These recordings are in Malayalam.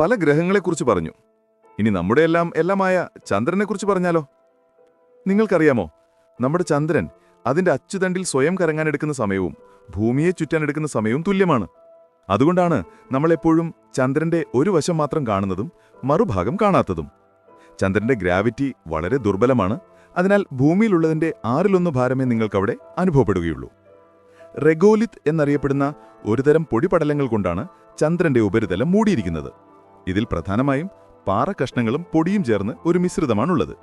പല ഗ്രഹങ്ങളെക്കുറിച്ച് പറഞ്ഞു. ഇനി നമ്മുടെ എല്ലാം എല്ലാമായ ചന്ദ്രനെക്കുറിച്ച് പറഞ്ഞാലോ? നിങ്ങൾക്കറിയാമോ? നമ്മുടെ ചന്ദ്രൻ അതിന്റെ അച്ചുതണ്ടിൽ സ്വയം കറങ്ങാനെടുക്കുന്ന സമയവും ഭൂമിയെ ചുറ്റാനെടുക്കുന്ന സമയവും തുല്യമാണ്. അതുകൊണ്ടാണ് നമ്മളെപ്പോഴും ചന്ദ്രന്റെ ഒരു വശം മാത്രം കാണുന്നതും മറുഭാഗം കാണാത്തതും. ചന്ദ്രന്റെ ഗ്രാവിറ്റി വളരെ ദുർബലമാണ്. അതിനാൽ ഭൂമിയിലുള്ളതിന്റെ ആറിലൊന്ന് ഭാരമേ നിങ്ങൾക്കവിടെ അനുഭവപ്പെടുകയുള്ളൂ. റെഗോലിത്ത് എന്നറിയപ്പെടുന്ന ഒരുതരം പൊടിപടലങ്ങൾ കൊണ്ടാണ് ചന്ദ്രന്റെ ഉപരിതലം മൂടിയിരിക്കുന്നത്. ഇതിൽ പ്രധാനമായും പാറ കഷ്ണങ്ങളും പൊടിയും ചേർന്ന് ഒരു മിശ്രിതമാണുള്ളത്.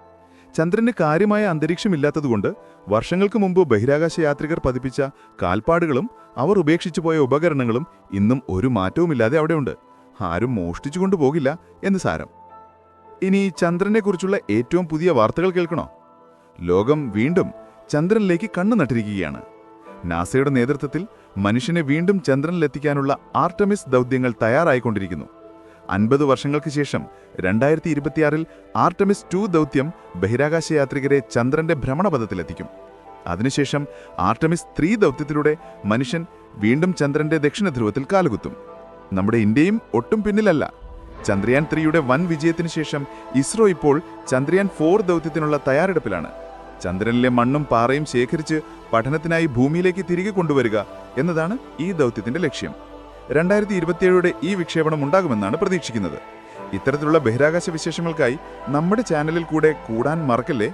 ചന്ദ്രന് കാര്യമായ അന്തരീക്ഷമില്ലാത്തതുകൊണ്ട് വർഷങ്ങൾക്ക് മുമ്പ് ബഹിരാകാശ യാത്രികർ പതിപ്പിച്ച കാൽപ്പാടുകളും അവർ ഉപേക്ഷിച്ചു പോയ ഉപകരണങ്ങളും ഇന്നും ഒരു മാറ്റവുമില്ലാതെ അവിടെയുണ്ട്. ആരും മോഷ്ടിച്ചു കൊണ്ടുപോകില്ല എന്ന് സാരം. ഇനി ചന്ദ്രനെക്കുറിച്ചുള്ള ഏറ്റവും പുതിയ വാർത്തകൾ കേൾക്കണോ? ലോകം വീണ്ടും ചന്ദ്രനിലേക്ക് കണ്ണു നട്ടിരിക്കുകയാണ്. നാസയുടെ നേതൃത്വത്തിൽ മനുഷ്യനെ വീണ്ടും ചന്ദ്രനിലെത്തിക്കാനുള്ള ആർട്ടമിസ് ദൗത്യങ്ങൾ തയ്യാറായിക്കൊണ്ടിരിക്കുന്നു. അൻപത് വർഷങ്ങൾക്ക് ശേഷം രണ്ടായിരത്തി ഇരുപത്തിയാറിൽ ആർട്ടമിസ് ടു ദൗത്യം ബഹിരാകാശ യാത്രികരെ ചന്ദ്രന്റെ ഭ്രമണപഥത്തിലെത്തിക്കും. അതിനുശേഷം ആർട്ടമിസ് ത്രീ ദൗത്യത്തിലൂടെ മനുഷ്യൻ വീണ്ടും ചന്ദ്രന്റെ ദക്ഷിണ ധ്രുവത്തിൽ കാലുകുത്തും. നമ്മുടെ ഇന്ത്യയും ഒട്ടും പിന്നിലല്ല. ചന്ദ്രയാൻ ത്രീയുടെ വൻ വിജയത്തിന് ശേഷം ഇസ്രോ ഇപ്പോൾ ചന്ദ്രയാൻ ഫോർ ദൗത്യത്തിനുള്ള തയ്യാറെടുപ്പിലാണ്. ചന്ദ്രനിലെ മണ്ണും പാറയും ശേഖരിച്ച് പഠനത്തിനായി ഭൂമിയിലേക്ക് തിരികെ കൊണ്ടുവരിക എന്നതാണ് ഈ ദൗത്യത്തിന്റെ ലക്ഷ്യം. രണ്ടായിരത്തി ഇരുപത്തിയേഴോടെ ഈ വിക്ഷേപണം ഉണ്ടാകുമെന്നാണ് പ്രതീക്ഷിക്കുന്നത്. ഇത്തരത്തിലുള്ള ബഹിരാകാശ വിശേഷങ്ങൾക്കായി നമ്മുടെ ചാനലിൽ കൂടെ കൂടാൻ മറക്കല്ലേ?